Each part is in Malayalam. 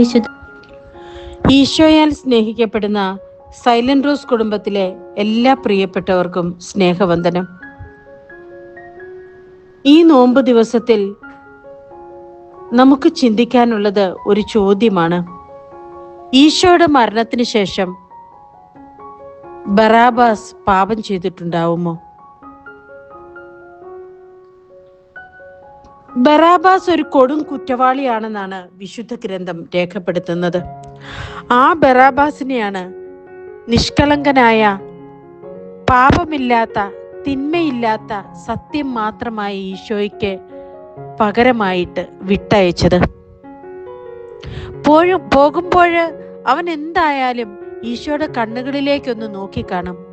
വിശുദ്ധ ഈശോയാൽ സ്നേഹിക്കപ്പെടുന്ന സൈലന്റ് റോസ് കുടുംബത്തിലെ എല്ലാ പ്രിയപ്പെട്ടവർക്കും സ്നേഹവന്ദനം. ഈ നോമ്പ് ദിവസത്തിൽ നമുക്ക് ചിന്തിക്കാനുള്ളത് ഒരു ചോദ്യമാണ്. ഈശോയുടെ മരണത്തിന് ശേഷം ബറാബാസ് പാപം ചെയ്തിട്ടുണ്ടാവുമോ? ബറാബാസ് ഒരു കൊടും കുറ്റവാളിയാണെന്നാണ് വിശുദ്ധ ഗ്രന്ഥം രേഖപ്പെടുത്തുന്നത്. ആ ബറാബാസിനെയാണ് നിഷ്കളങ്കനായ പാപമില്ലാത്ത തിന്മയില്ലാത്ത സത്യം മാത്രമായി ഈശോയ്ക്ക് പകരമായിട്ട് വിട്ടയച്ചത്. പോഴും പോകുമ്പോൾ അവൻ എന്തായാലും ഈശോയുടെ കണ്ണുകളിലേക്കൊന്ന് നോക്കിക്കാണും.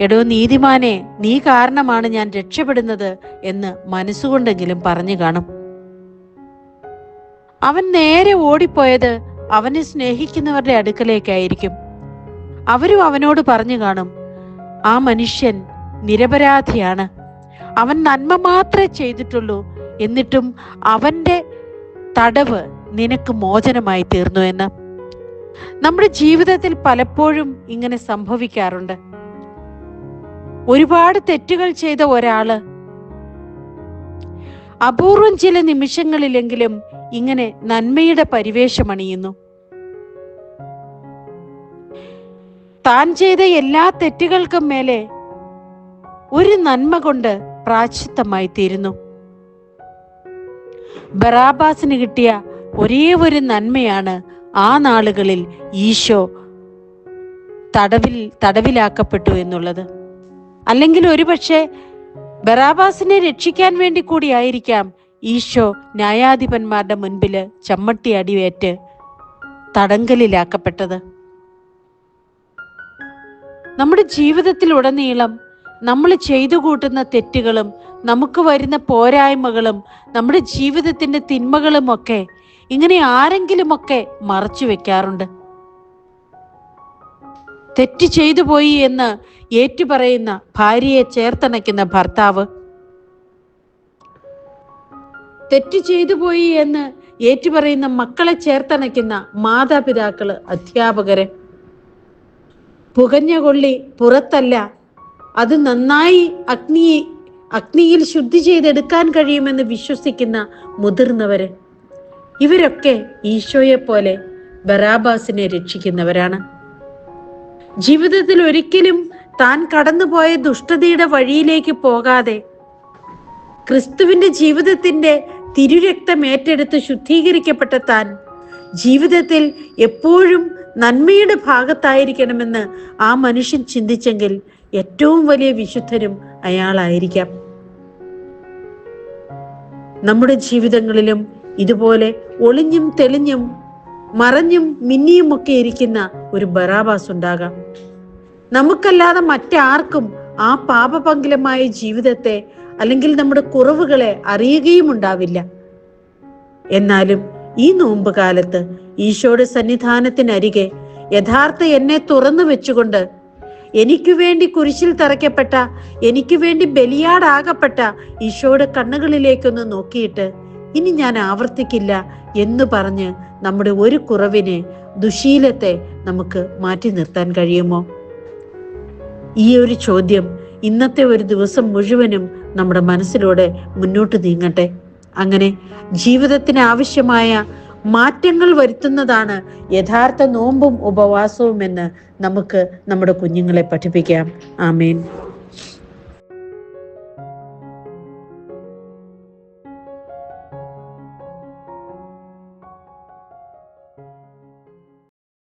എടോ നീതിമാനെ നീ കാരണമാണ് ഞാൻ രക്ഷപ്പെടുന്നത് എന്ന് മനസ്സുകൊണ്ടെങ്കിലും പറഞ്ഞു കാണും. അവൻ നേരെ ഓടിപ്പോയത് അവനെ സ്നേഹിക്കുന്നവരുടെ അടുക്കലേക്കായിരിക്കും. അവരും അവനോട് പറഞ്ഞു കാണും ആ മനുഷ്യൻ നിരപരാധിയാണ്. അവൻ നന്മ മാത്രമേ ചെയ്തിട്ടുള്ളൂ. എന്നിട്ടും അവന്റെ തടവ് നിനക്ക് മോചനമായി തീർന്നു എന്ന്. നമ്മുടെ ജീവിതത്തിൽ പലപ്പോഴും ഇങ്ങനെ സംഭവിക്കാറുണ്ട്. ഒരുപാട് തെറ്റുകൾ ചെയ്ത ഒരാൾ. അപൂർവം ചില നിമിഷങ്ങളിലെങ്കിലും ഇങ്ങനെ നന്മയുടെ പരിവേഷമണിയുന്നു. താൻ ചെയ്ത എല്ലാ തെറ്റുകൾക്കും മേലെ ഒരു നന്മ കൊണ്ട് പ്രാച്ചിത്തമായി തീരുന്നു. ബറാബാസിന് കിട്ടിയ ഒരേ ഒരു നന്മയാണ് ആ നാളുകളിൽ ഈശോ തടവിൽ തടവിലാക്കപ്പെട്ടു എന്നുള്ളത്. അല്ലെങ്കിൽ ഒരുപക്ഷെ ബറാബാസിനെ രക്ഷിക്കാൻ വേണ്ടി കൂടിയായിരിക്കാം ഈശോ ന്യായാധിപന്മാരുടെ മുൻപിൽ ചമ്മട്ടി അടിവേറ്റ് തടങ്കലിലാക്കപ്പെട്ടത്. നമ്മുടെ ജീവിതത്തിലുടനീളം നമ്മൾ ചെയ്തു കൂട്ടുന്ന തെറ്റുകളും നമുക്ക് വരുന്ന പോരായ്മകളും നമ്മുടെ ജീവിതത്തിന്റെ തിന്മകളും ഒക്കെ ഇങ്ങനെ ആരെങ്കിലുമൊക്കെ മറച്ചു വെക്കാറുണ്ട്. തെറ്റ് ചെയ്തു പോയി എന്ന് ഏറ്റുപറയുന്ന ഭാര്യയെ ചേർത്തണയ്ക്കുന്ന ഭർത്താവ്. തെറ്റ് ചെയ്തു പോയി എന്ന് ഏറ്റുപറയുന്ന മക്കളെ ചേർത്തണയ്ക്കുന്ന മാതാപിതാക്കൾ അധ്യാപകര്. പുകഞ്ഞ കൊള്ളി പുറത്തല്ല. അത് നന്നായി അഗ്നി അഗ്നിയിൽ ശുദ്ധി ചെയ്തെടുക്കാൻ കഴിയുമെന്ന് വിശ്വസിക്കുന്ന മുതിർന്നവര്. ഇവരൊക്കെ ഈശോയെ പോലെ ബറാബാസിനെ രക്ഷിക്കുന്നവരാണ്. ജീവിതത്തിൽ ഒരിക്കലും താൻ കടന്നുപോയ ദുഷ്ടതയുടെ വഴിയിലേക്ക് പോകാതെ ക്രിസ്തുവിന്റെ ജീവിതത്തിന്റെ തിരുരക്തം ഏറ്റെടുത്ത് ശുദ്ധീകരിക്കപ്പെട്ട താൻ ജീവിതത്തിൽ എപ്പോഴും നന്മയുടെ ഭാഗത്തായിരിക്കണമെന്ന് ആ മനുഷ്യൻ ചിന്തിച്ചെങ്കിൽ ഏറ്റവും വലിയ വിശുദ്ധരും അയാളായിരിക്കാം. നമ്മുടെ ജീവിതങ്ങളിലും ഇതുപോലെ ഒളിഞ്ഞും തെളിഞ്ഞും മറഞ്ഞും മിന്നിയും ഒക്കെ ഇരിക്കുന്ന ഒരു ബറാബാസ് ഉണ്ടാകാം നമുക്കല്ലാതെ മറ്റാർക്കും ആ പാപപങ്കിലമായ ജീവിതത്തെ അല്ലെങ്കിൽ നമ്മുടെ കുറവുകളെ അറിയുകയും ഉണ്ടാവില്ല എന്നാലും ഈ നോമ്പ് കാലത്ത് ഈശോയുടെ സന്നിധാനത്തിനരികെ യഥാർത്ഥ എന്നെ തുറന്നു വെച്ചുകൊണ്ട് എനിക്കു വേണ്ടി കുരിശിൽ തറയ്ക്കപ്പെട്ട എനിക്ക് വേണ്ടി ബലിയാടാകപ്പെട്ട ഈശോയുടെ കണ്ണുകളിലേക്കൊന്ന് നോക്കിയിട്ട് ഇനി ഞാൻ ആവർത്തിക്കില്ല എന്ന് പറഞ്ഞ് നമ്മുടെ ഒരു കുറവിനെ ദുശീലത്തെ നമുക്ക് മാറ്റി നിർത്താൻ കഴിയുമോ? ഈ ഒരു ചോദ്യം ഇന്നത്തെ ഒരു ദിവസം മുഴുവനും നമ്മുടെ മനസ്സിലൂടെ മുന്നോട്ട് നീങ്ങട്ടെ. അങ്ങനെ ജീവിതത്തിന് ആവശ്യമായ മാറ്റങ്ങൾ വരുത്തുന്നതാണ് യഥാർത്ഥ നോമ്പും ഉപവാസവും എന്ന് നമുക്ക് നമ്മുടെ കുഞ്ഞുങ്ങളെ പഠിപ്പിക്കാം. ആമേൻ.